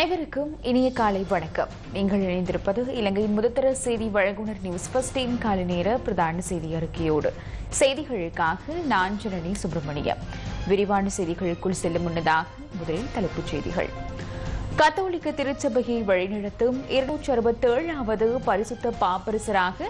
அனைவருக்கும் இனிய காலை வணக்கம். நீங்கள் இணைந்திருப்பது இலங்கையின் முதத்தர செய்தி வழங்குனர் நியூஸ் பஸ்டின் காலை நேர பிரதான செய்தி அறிக்கையோடு. செய்திகளுக்காக நான் ஜனனி சுப்பிரமணியம். விரிவான செய்திகளுக்குள் செல்லும் முன்னதாக முதலில் தலைப்புச் செய்திகள். கத்தோலிக்க திருச்சபையை வழிநடத்தும் இருநூற்றி அறுபத்தேழாவது பரிசுத்த பாப்பரிசராக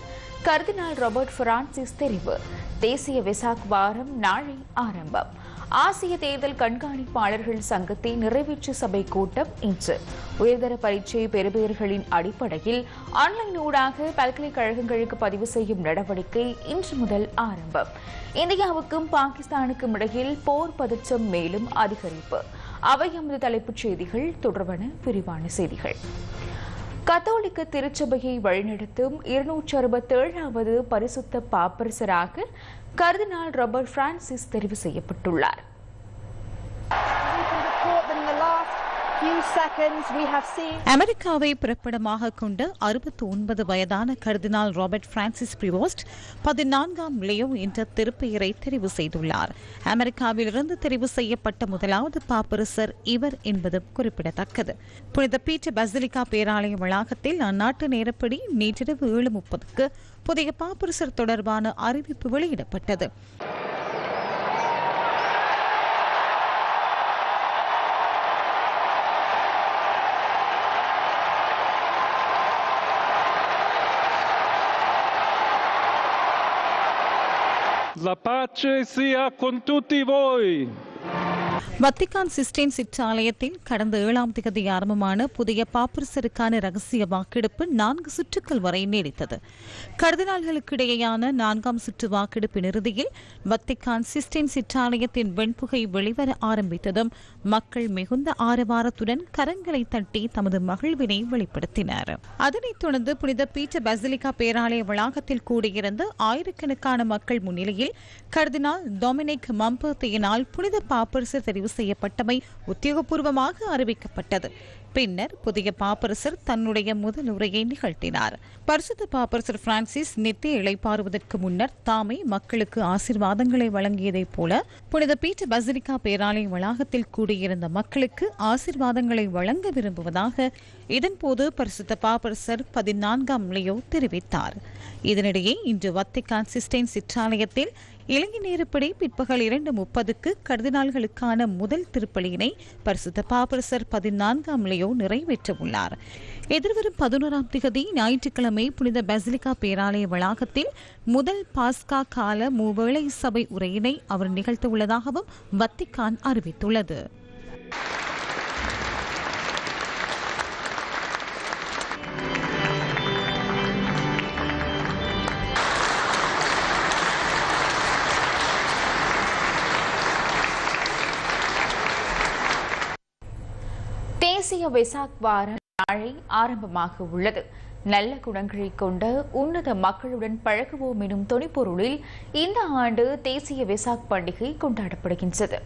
கர்தினால் ராபர்ட் பிரான்சிஸ் தெரிவு. தேசிய வெசாக் வாரம் நாளை ஆரம்பம். ஆசிய தேர்தல் கண்காணிப்பாளர்கள் சங்கத்தின் நிறைவேற்று சபை கூட்டம் இன்று. உயர்தர பரீட்சை பெறுபேறுகளின் அடிப்படையில் ஆன்லைன் ஊடாக பல்கலைக்கழகங்களுக்கு பதிவு செய்யும் நடவடிக்கை இன்று முதல் ஆரம்பம். இந்தியாவுக்கும் பாகிஸ்தானுக்கும் இடையில் போர் பதற்றம் மேலும் அதிகரிப்பு. அவை எமது தலைப்புச் செய்திகள். தொடர்பான விரிவான செய்திகள். கத்தோலிக்க திருச்சபையை வழிநடத்தும் இருநூற்றி அறுபத்தி ஏழாவது பரிசுத்த பாப்பரசராக கர்தினால் ராபர்ட் பிரான்சிஸ் தெரிவு செய்யப்பட்டுள்ளார். அமெரிக்காவை பிறப்பிடமாக கொண்ட அறுபத்தி ஒன்பது வயதான கர்தினால் ராபர்ட் பிரான்சிஸ் பிரிவோஸ்ட் பதினான்காம் லியோ என்ற திருப்பெயரை தெரிவு செய்துள்ளார். அமெரிக்காவிலிருந்து தெரிவு செய்யப்பட்ட முதலாவது பாப்பரசர் இவர் என்பது குறிப்பிடத்தக்கது. புனித பீட்டர் பசிலிகா பேராலய வளாகத்தில் அந்நாட்டு நேரப்படி நேற்றிரவு ஏழு முப்பதுக்கு புதிய பாப்பரசர் தொடர்பான அறிவிப்பு வெளியிடப்பட்டது. La pace sia con tutti voi. Vatican Sistine சிற்றாலயத்தில் கடந்த ஏழாம் திகதி ஆரம்பமான புதிய பாப்பரசருக்கான ரகசிய வாக்கெடுப்பு நான்கு சுற்றுக்கள் வரை நீடித்தது. கர்தினால்களுக்கிடையேயான நான்காம் சுற்று வாக்கெடுப்பின் இறுதியில் வத்திகான் சிஸ்டைன் சிற்றாலயத்தின் வெண்புகை வெளிவர ஆரம்பித்ததும் மக்கள் மிகுந்த ஆரவாரத்துடன் கரங்களை தட்டி தமது மகிழ்வினை வெளிப்படுத்தினர். அதனைத் தொடர்ந்து புனித பீட்டர் பசிலிகா பேராலய வளாகத்தில் கூடியிருந்த ஆயிரக்கணக்கான மக்கள் முன்னிலையில் கர்தினால் டொமினிக் மம்பர்த்தியினால் புனித பாப்பரசர் தெரிவு செய்யப்பட்டமை உத்தியோகபூர்வமாக அறிவிக்கப்பட்டது. பின்னர் புதிய பாப்பரசர் தன்னுடைய முதல் உரையை நிகழ்த்தினார். பரிசுத்த பாப்பரசர் பிரான்சிஸ் நித்திய இழைப்பாறுவதற்கு முன்னர் தாமே மக்களுக்கு ஆசிர்வாதங்களை வழங்கியதைப் போல புனித பீட்டர் பசிலிகா பேராலய வளாகத்தில் கூடியிருந்த மக்களுக்கு ஆசிர்வாதங்களை வழங்க விரும்புவதாக இதன்போது பரிசுத்த பாப்பரசர் பதினான்காம் லியோ தெரிவித்தார். இதனிடையே இன்று வத்திகான் சிஸ்டைன் சிற்றாலயத்தில் இலங்கை நேரப்படி பிற்பகல் இரண்டு முப்பதுக்கு கர்தினால்களுக்கான முதல் திருப்பலியினை பரிசுத்த பாப்பரசர் பதினான்காம் லியோ நிறைவேற்ற உள்ளார் எதிர்வரும் பதினோராம் திகதி ஞாயிற்றுக்கிழமை புனித பசிலிகா பேராலய வளாகத்தில் முதல் பாஸ்கா கால மூவேளை சபை உரையினை அவர் நிகழ்த்த உள்ளதாகவும் வத்திகான் அறிவித்துள்ளது. தேசிய வெசாக் வாரம் நாளை ஆரம்பமாக உள்ளது நல்ல குணங்களை கொண்ட உன்னத மக்களுடன் பழகுவோம் எனும் தொனிப்பொருளில் இந்த ஆண்டு தேசிய வெசாக் பண்டிகை கொண்டாடப்படுகின்றது.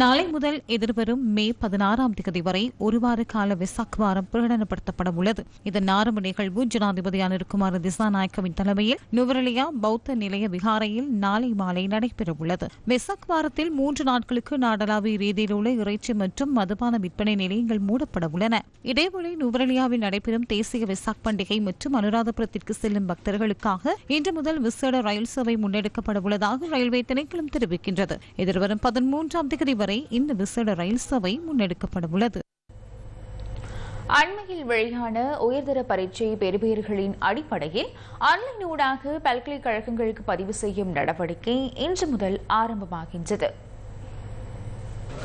நாளை முதல் எதிர்வரும் மே பதினாறாம் தேதி வரை ஒருவார கால விசாக் வாரம் பிரகடனப்படுத்தப்பட உள்ளது. இதன் ஆரம்ப நிகழ்வு ஜனாதிபதியான இருக்குமாறு திசாநாயக்கவின் தலைமையில் நுவரலியா பௌத்த நிலைய விகாரையில் நாளை மாலை நடைபெறவுள்ளது விசாக் வாரத்தில் மூன்று நாட்களுக்கு நாடளாவிய ரீதியில் உள்ள இறைச்சி மற்றும் மதுபான விற்பனை நிலையங்கள் மூடப்பட உள்ளன. இதேவேளை நுவரலியாவில் நடைபெறும் தேசிய விசாக் பண்டிகை மற்றும் அனுராதபுரத்திற்கு செல்லும் பக்தர்களுக்காக இன்று முதல் விசேட ரயில் சேவை முன்னெடுக்கப்பட உள்ளதாக ரயில்வே திணைக்களம் தெரிவிக்கின்றது. எதிர்வரும் பதிமூன்றாம் தேதி வரை இந்த விசேட ரயில் சேவை முன்னெடுக்கப்பட உள்ளது அண்மையில் வெளியான உயர்தர பரீட்சை பெறுபேறுகளின் அடிப்படையில் ஆன்லைன் ஊடாக பல்கலைக்கழகங்களுக்கு பதிவு செய்யும் நடவடிக்கை இன்று முதல் ஆரம்பமாகின்றது.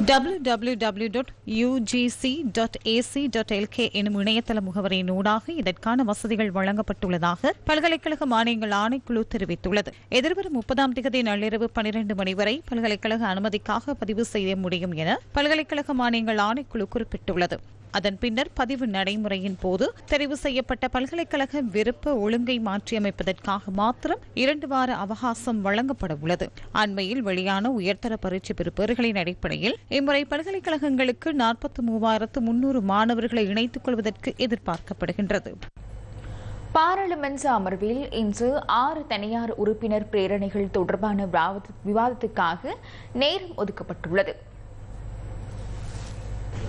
www.ugc.ac.lk எனும் இணையதள முகவரியின் ஊடாக இதற்கான வசதிகள் வழங்கப்பட்டுள்ளதாக பல்கலைக்கழக மானியங்கள் ஆணைக்குழு தெரிவித்துள்ளது. எதிர்வரும் முப்பதாம் தேதி நள்ளிரவு பனிரண்டு மணி வரை பல்கலைக்கழக அனுமதிக்காக பதிவு செய்ய முடியும் என பல்கலைக்கழக மானியங்கள் ஆணைக்குழு குறிப்பிட்டுள்ளது. அதன் பின்னர் பதிவு நடைமுறையின் போது தெரிவு செய்யப்பட்ட பல்கலைக்கழக விருப்ப ஒழுங்கை மாற்றியமைப்பதற்காக மாத்திரம் இரண்டு வார அவகாசம் வழங்கப்பட உள்ளது. அண்மையில் வெளியான உயர்தர பரீட்சை பெறுபேறுகளின் அடிப்படையில் இம்முறை பல்கலைக்கழகங்களுக்கு நாற்பத்தி மூவாயிரத்து முன்னூறு மாணவர்களை இணைத்துக் கொள்வதற்கு எதிர்பார்க்கப்படுகின்றது. பாராளுமன்ற அமர்வில் இன்று ஆறு தனியார் உறுப்பினர் பிரேரணைகள் தொடர்பான விவாத- விவாதத்துக்காக நேரம் ஒதுக்கப்பட்டுள்ளது.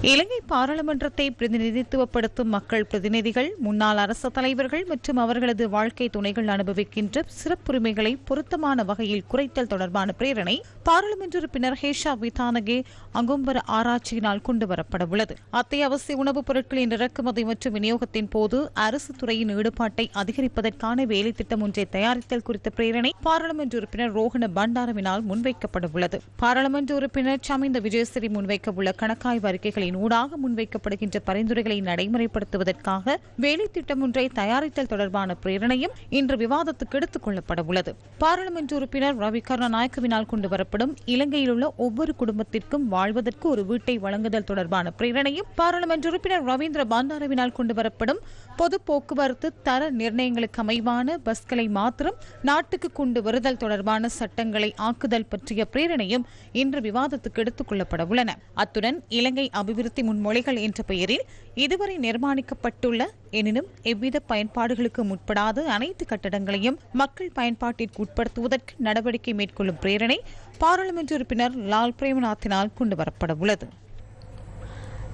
இலங்கை பாராளுமன்றத்தை பிரதிநிதித்துவப்படுத்தும் மக்கள் பிரதிநிதிகள் முன்னாள் அரசு தலைவர்கள் மற்றும் அவர்களது வாழ்க்கை துணைகள் அனுபவிக்கின்ற சிறப்புரிமைகளை பொருத்தமான வகையில் குறைத்தல் தொடர்பான பிரேரணை பாராளுமன்ற உறுப்பினர் ஹேஷா விதானகே அங்கும்பர ஆராய்ச்சியினால் கொண்டுவரப்படவுள்ளது அத்தியாவசிய உணவுப் பொருட்களின் இறக்குமதி மற்றும் விநியோகத்தின் போது அரசு துறையின் ஈடுபாட்டை அதிகரிப்பதற்கான வேலை திட்டம் ஒன்றை தயாரித்தல் குறித்த பிரேரணை பாராளுமன்ற உறுப்பினர் ரோஹண பண்டாரவினால் முன்வைக்கப்படவுள்ளது பாராளுமன்ற உறுப்பினர் சமிந்த விஜயசிறி முன்வைக்க உள்ள கணக்காய்வு அறிக்கைகளின் ஊடாக முன்வைக்கப்படுகின்ற பரிந்துரைகளை நடைமுறைப்படுத்துவதற்காக வேலை திட்டம் ஒன்றை தயாரித்தல் தொடர்பான பிரேரணையும் இன்று விவாதத்துக்கு எடுத்துக் கொள்ளப்பட உள்ளது. பாராளுமன்ற உறுப்பினர் ரவி கருணாநாயக்கவினால் கொண்டுவரப்படும் இலங்கையில் உள்ள ஒவ்வொரு குடும்பத்திற்கும் வாழ்வதற்கு ஒரு வீட்டை வழங்குதல் தொடர்பான பிரேரணையும் பாராளுமன்ற உறுப்பினர் ரவீந்திர பண்டாரவினால் கொண்டுவரப்படும் பொது போக்குவரத்து தர நிர்ணயங்களுக்கு அமைவான பஸ்களை மாத்திரம் நாட்டுக்கு கொண்டு வருதல் தொடர்பான சட்டங்களை ஆக்குதல் பற்றிய பிரேரணையும் இன்று விவாதத்துக்கு எடுத்துக் கொள்ளப்பட உள்ளன. அத்துடன் இலங்கை அபிவிருத்தி முன்மொழிகள் என்ற பெயரில் இதுவரை நிர்மாணிக்கப்பட்டுள்ள எனினும் எவ்வித பயன்பாடுகளுக்கு முற்படாத அனைத்து கட்டடங்களையும் மக்கள் பயன்பாட்டிற்கு உட்படுத்துவதற்கு நடவடிக்கை மேற்கொள்ளும் பிரேரணை பாராளுமன்ற உறுப்பினர் லால் பிரேமநாத்தினால் கொண்டுவரப்பட உள்ளது.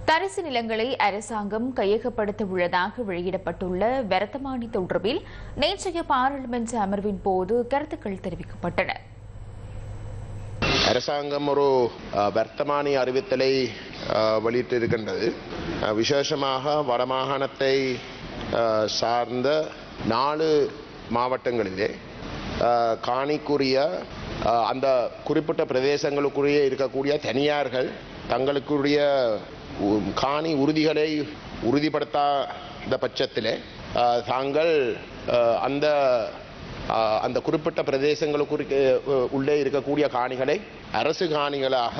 தரிசு நிலங்களை அரசாங்கம் கையகப்படுத்த உள்ளதாக வெளியிடப்பட்டுள்ள வர்த்தமானி தொடர்பில் நேற்றைய பாராளுமன்ற அமர்வின் போது கருத்துக்கள் தெரிவிக்கப்பட்டன. அரசாங்கம் ஒரு வர்த்தமானி அறிவித்தலை வெளியிட்டிருக்கின்றது. விசேஷமாக வடமாகாணத்தை சார்ந்த நாலு மாவட்டங்களிலே காணிக்குரிய அந்த குறிப்பிட்ட பிரதேசங்களுக்குரிய இருக்கக்கூடிய தனியார்கள் தங்களுக்குரிய காணி உறுதிகளை உறுதிப்படுத்தாத பட்சத்தில் தாங்கள் அந்த அந்த குறிப்பிட்ட பிரதேசங்களுக்கு உள்ளே இருக்கக்கூடிய காணிகளை அரசு காணிகளாக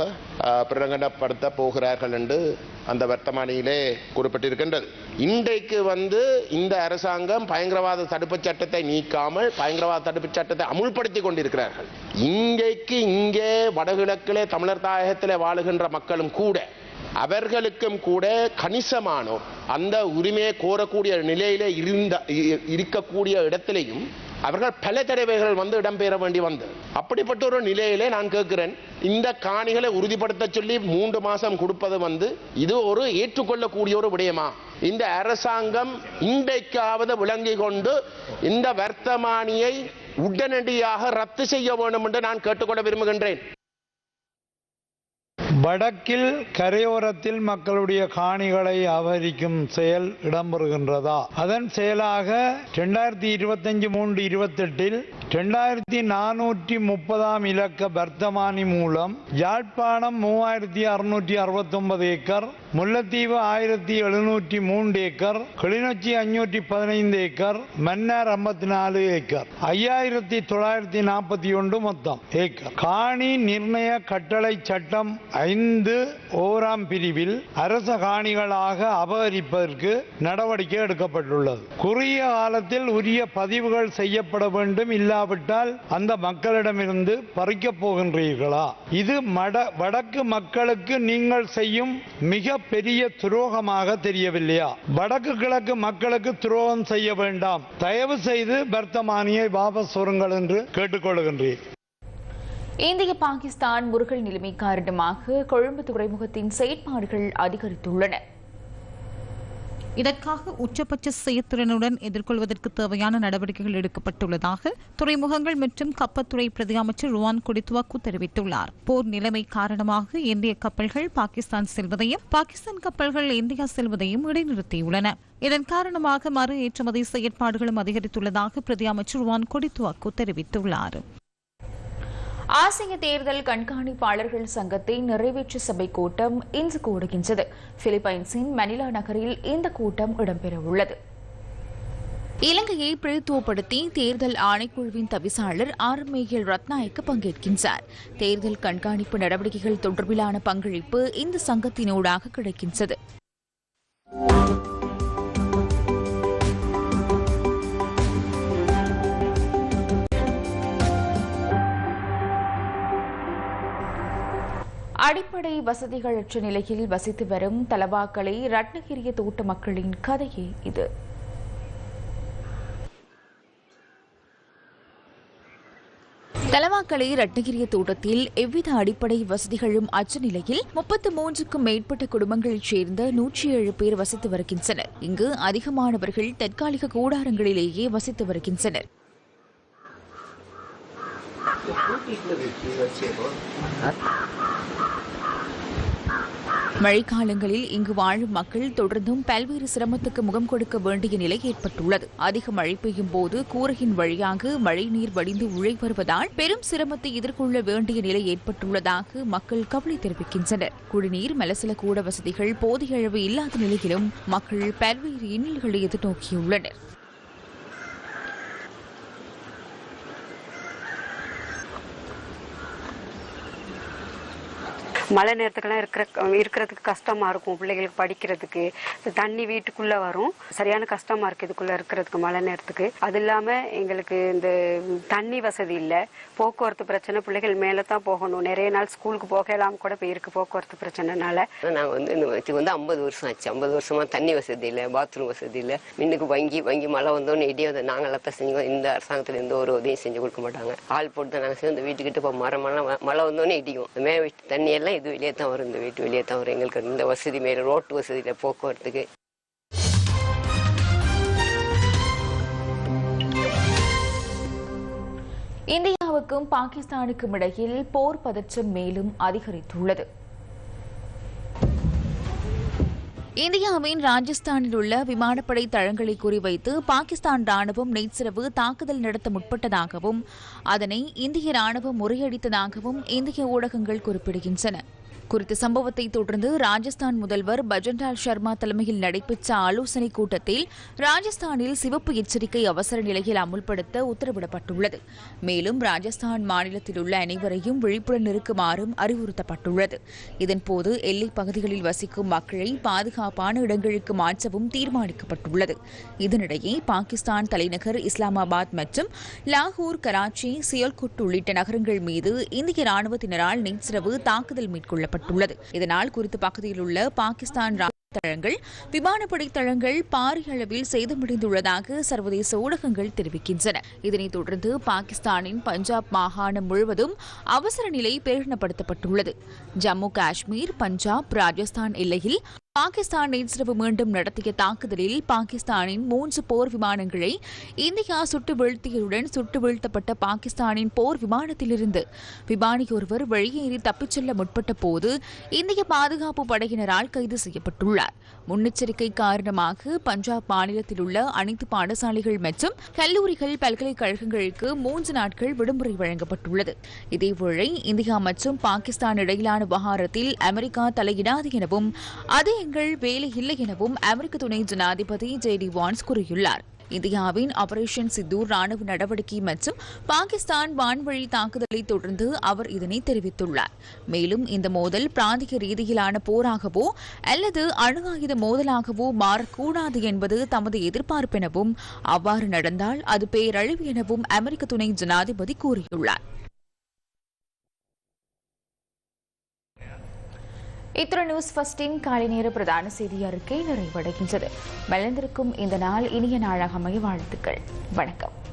ஆஹ் பிரகடனப்படுத்த போகிறார்கள் என்று அந்த வர்த்தமானியிலே குறிப்பிட்டிருக்கின்றது. இன்றைக்கு வந்து இந்த அரசாங்கம் பயங்கரவாத தடுப்புச் சட்டத்தை நீக்காமல் பயங்கரவாத தடுப்புச் சட்டத்தை அமுல்படுத்தி கொண்டிருக்கிறார்கள். இன்றைக்கு இங்கே வடகிழக்கிலே தமிழர் தாயகத்திலே வாழுகின்ற மக்களும் கூட அவர்களுக்கும் கூட கணிசமானோர் அந்த உரிமையை கோரக்கூடிய நிலையிலே இருந்த இ- இருக்கக்கூடிய இடத்திலையும் அவர்கள் பல தடவைகள் வந்து இடம்பெற வேண்டி வந்தது. அப்படிப்பட்ட ஒரு நிலையிலே நான் கேட்கிறேன் இந்த காணிகளை உறுதிப்படுத்த சொல்லி மூன்று மாசம் கொடுப்பது வந்து இது ஒரு ஏற்றுக்கொள்ளக்கூடிய ஒரு விடயமா? இந்த அரசாங்கம் இன்றைக்காவது விளங்கி கொண்டு இந்த வர்த்தமானியை உடனடியாக ரத்து செய்ய வேண்டும் என்று நான் கேட்டுக்கொள்ள விரும்புகின்றேன். வடக்கில் கரையோரத்தில் மக்களுடைய காணிகளை அபகரிக்கும் செயல் இடம்பெறுகின்றதா? அதன் செயலாக ரெண்டாயிரத்தி இருபத்தஞ்சு மூன்று இருபத்தெட்டில் ரெண்டாயிரத்தி நானூற்றி முப்பதாம் இலக்க வர்த்தமானி மூலம் யாழ்ப்பாணம் மூவாயிரத்தி அறுநூற்றி அறுபத்தொன்பது ஏக்கர் முல்லைத்தீவு ஆயிரத்தி எழுநூற்றி மூன்று ஏக்கர் கிளிநொச்சி அஞ்சூற்றி பதினைந்து ஏக்கர் மன்னார் ஐம்பத்தி நாலு ஏக்கர். ஐயாயிரத்தி தொள்ளாயிரத்தி நாற்பத்தி ஒன்று மொத்தம் ஏக்கர். காணி நிர்ணய கட்டளை சட்டம் ஐந்து ஓராம் பிரிவில் அரச காணிகளாக அபகரிப்பதற்கு நடவடிக்கை எடுக்கப்பட்டுள்ளது. குறுகிய காலத்தில் உரிய பதிவுகள் செய்யப்பட வேண்டும் இல்லாவிட்டால் அந்த மக்களிடமிருந்து பறிக்கப் போகின்றீர்களா? இது மட வடக்கு மக்களுக்கு நீங்கள் செய்யும் மிக பெரிய துரோகமாக தெரியவில்லையா? வடக்கு கிழக்கு மக்களுக்கு துரோகம் செய்ய வேண்டாம். தயவு செய்து வர்த்தமானியை வாபஸ் வருங்கள் என்று கேட்டுக்கொள்கின்றேன். இந்திய பாகிஸ்தான் முருகல் நிலைமை காரணமாக கொழும்பு துறைமுகத்தின் செயற்பாடுகள் அதிகரித்துள்ளன. இதற்காக உச்சபட்ச செயற்திறனுடன் எதிர்கொள்வதற்கு தேவையான நடவடிக்கைகள் எடுக்கப்பட்டுள்ளதாக துறைமுகங்கள் மற்றும் கப்பத்துறை பிரதி அமைச்சர் ருவான் குடித்துவாக்கு தெரிவித்துள்ளார். போர் நிலைமை காரணமாக இந்திய கப்பல்கள் பாகிஸ்தான் செல்வதையும் பாகிஸ்தான் கப்பல்கள் இந்தியா செல்வதையும் இடைநிறுத்தியுள்ளன. இதன் காரணமாக மறு ஏற்றுமதி செயற்பாடுகளும் அதிகரித்துள்ளதாக பிரதி அமைச்சர் ருவான் குடித்துவாக்கு தெரிவித்துள்ளார். ஆசிய தேர்தல் கண்காணிப்பாளர்கள் சங்கத்தின் நிறைவேற்று சபை கூட்டம் இன்று கூடுகின்றது. பிலிப்பைன்ஸின் மணிலா நகரில் இந்த கூட்டம் இடம்பெறவுள்ளது. இலங்கையை பிரதித்துவப்படுத்தி தேர்தல் ஆணைக்குழுவின் தவிசாளர் ஆர். மேகல் ரத்நாயக்கு பங்கேற்கின்றார். தேர்தல் கண்காணிப்பு நடவடிக்கைகள் தொடர்பிலான பங்களிப்பு இந்த சங்கத்தினூடாக கிடைக்கின்றது. அடிப்படை வசதிகளற்ற நிலையில் வசித்து வரும் தலவாக்கலை ரத்னகிரிய தோட்ட மக்களின் கதையே இது. தலவாக்கலை ரத்னகிரிய தோட்டத்தில் எவ்வித அடிப்படை வசதிகளும் அற்ற நிலையில் முப்பத்து மூன்றுக்கும் மேற்பட்ட குடும்பங்களைச் சேர்ந்த நூற்றி ஏழு பேர் வசித்து வருகின்றனர். இங்கு அதிகமானவர்கள் தற்காலிக கூடாரங்களிலேயே வசித்து வருகின்றனர். மழைக்காலங்களில் இங்கு வாழும் மக்கள் தொடர்ந்தும் பல்வேறு சிரமத்துக்கு முகம் கொடுக்க வேண்டிய நிலை ஏற்பட்டுள்ளது. அதிக மழை பெய்யும் போது கூரையின் வழியாக மழைநீர் வடிந்து உழை வருவதால் பெரும் சிரமத்தை எதிர்கொள்ள வேண்டிய நிலை ஏற்பட்டுள்ளதாக மக்கள் கவலை தெரிவிக்கின்றனர். குடிநீர் மலசல கூட வசதிகள் போதிய அளவு இல்லாத நிலையிலும் மக்கள் பல்வேறு இன்னல்களை எதிர்நோக்கியுள்ளனர். மழை நேரத்துக்கெல்லாம் இருக்கிற இருக்கிறதுக்கு கஷ்டமா இருக்கும் பிள்ளைகளுக்கு படிக்கிறதுக்கு. தண்ணி வீட்டுக்குள்ள வரும். சரியான கஷ்டமா இருக்கு இதுக்குள்ள இருக்கிறதுக்கு மழை நேரத்துக்கு. அது இல்லாம எங்களுக்கு இந்த தண்ணி வசதி இல்லை. போக்குவரத்து பிரச்சனை பிள்ளைகள் மேலே தான் போகணும். நிறைய நாள் ஸ்கூலுக்கு போகலாம் கூட போயிருக்கு போக்குவரத்து பிரச்சனைனால. நாங்கள் வந்து இந்த வச்சு வந்து ஐம்பது வருஷம் ஆச்சு. ஐம்பது வருஷமா தண்ணி வசதி இல்லை பாத்ரூம் வசதி இல்லை. மின்னுக்கு வங்கி வங்கி மழை வந்தோன்னு இடியே வந்து நாங்கள் தான் செஞ்சோம் இந்த அரசாங்கத்தில் எந்த ஒரு உதவியும் செஞ்சு கொடுக்க மாட்டாங்க. ஆள் போட்டு தான் நாங்கள் சேர்ந்து வீட்டுக்கிட்ட இப்போ மரமெல்லாம் மழை வந்தோன்னே இடிக்கும் மே தண்ணி எல்லாம் இது வெளியே தான் வரும். இந்த வீட்டு வெளியே தான் வரும். எங்களுக்கு இந்த வசதி மேலே ரோட்டு வசதி போக்குவரத்துக்கு. இந்தியாவுக்கும் பாகிஸ்தானுக்கும் இடையில் போர் பதற்றம் மேலும் அதிகரித்துள்ளது. இந்தியாவின் ராஜஸ்தானில் உள்ள விமானப்படை தளங்களை குறிவைத்து பாகிஸ்தான் ராணுவம் நேற்றிரவு தாக்குதல் நடத்த முற்பட்டதாகவும் அதனை இந்திய ராணுவம் முறியடித்ததாகவும் இந்திய ஊடகங்கள் குறிப்பிடுகின்றன. குறித்த சம்பவத்தை தொடர்ந்து ராஜஸ்தான் முதல்வர் பஜன்லால் சர்மா தலைமையில் நடைபெற்ற ஆலோசனைக் கூட்டத்தில் ராஜஸ்தானில் சிவப்பு எச்சரிக்கை அவசர நிலையில் அமுல்படுத்த உத்தரவிடப்பட்டுள்ளது. மேலும் ராஜஸ்தான் மாநிலத்தில் உள்ள அனைவரையும் விழிப்புடன் இருக்குமாறும் அறிவுறுத்தப்பட்டுள்ளது. இதன்போது எல்லைப் பகுதிகளில் வசிக்கும் மக்களை பாதுகாப்பான இடங்களுக்கு மாற்றவும் தீர்மானிக்கப்பட்டுள்ளது. இதனிடையே பாகிஸ்தான் தலைநகர் இஸ்லாமாபாத் மற்றும் லாகூர் கராச்சி சியல்குட் உள்ளிட்ட நகரங்கள் மீது இந்திய ராணுவத்தினரால் நேற்றிரவு தாக்குதல் மேற்கொள்ளப்பட்டுள்ளது இதனால் குறித்த பகுதியில் உள்ள பாகிஸ்தான் தளங்கள் விமானப்படை தளங்கள் பாரிய அளவில் சேதமடைந்துள்ளதாக சர்வதேச ஊடகங்கள் தெரிவிக்கின்றன. இதனைத் தொடர்ந்து பாகிஸ்தானின் பஞ்சாப் மாகாணம் முழுவதும் அவசர நிலை பிரகடனப்படுத்தப்பட்டுள்ளது. ஜம்மு காஷ்மீர் பஞ்சாப் ராஜஸ்தான் எல்லையில் பாகிஸ்தான் நேற்றிரவு மீண்டும் நடத்திய தாக்குதலில் பாகிஸ்தானின் மூன்று போர் விமானங்களை இந்தியா சுட்டு வீழ்த்தியதுடன் சுட்டு வீழ்த்தப்பட்ட பாகிஸ்தானின் போர் விமானத்திலிருந்து விமானி ஒருவர் வெளியேறி தப்பிச் செல்ல முற்பட்ட போது இந்திய பாதுகாப்பு படையினரால் கைது செய்யப்பட்டுள்ளார். முன்னெச்சரிக்கை காரணமாக பஞ்சாப் மாநிலத்தில் உள்ள அனைத்து பாடசாலைகள் மற்றும் கல்லூரிகள் பல்கலைக்கழகங்களுக்கு மூன்று நாட்கள் விடுமுறை வழங்கப்பட்டுள்ளது. இதேவேளை இந்தியா மற்றும் பாகிஸ்தான் இடையிலான விவகாரத்தில் அமெரிக்கா தலையிடாது எனவும் அதே எங்கள் வேலை இல்லை எனவும் அமெரிக்க துணை ஜனாதிபதி ஜே டி வான்ஸ் கூறியுள்ளார். இந்தியாவின் ஆபரேஷன் சித்தூர் ராணுவ நடவடிக்கை மற்றும் பாகிஸ்தான் வான்வழி தாக்குதலை தொடர்ந்து அவர் இதனை தெரிவித்துள்ளார். மேலும் இந்த மோதல் பிராந்திய ரீதியிலான போராகவோ அல்லது அணு ஆயுத மோதலாகவோ மாறக்கூடாது என்பது தமது எதிர்பார்ப்பு எனவும் அவ்வாறு நடந்தால் அது பேரழிவு எனவும் அமெரிக்க துணை ஜனாதிபதி கூறியுள்ளார். இத்துடன் நியூஸ் ஃபர்ஸ்டின் காலை நேர பிரதான செய்தி அறிக்கை நிறைவடைகின்றது. மலர்ந்திருக்கும் இந்த நாள் இனிய நாளாக அமைய வாழ்த்துக்கள். வணக்கம்.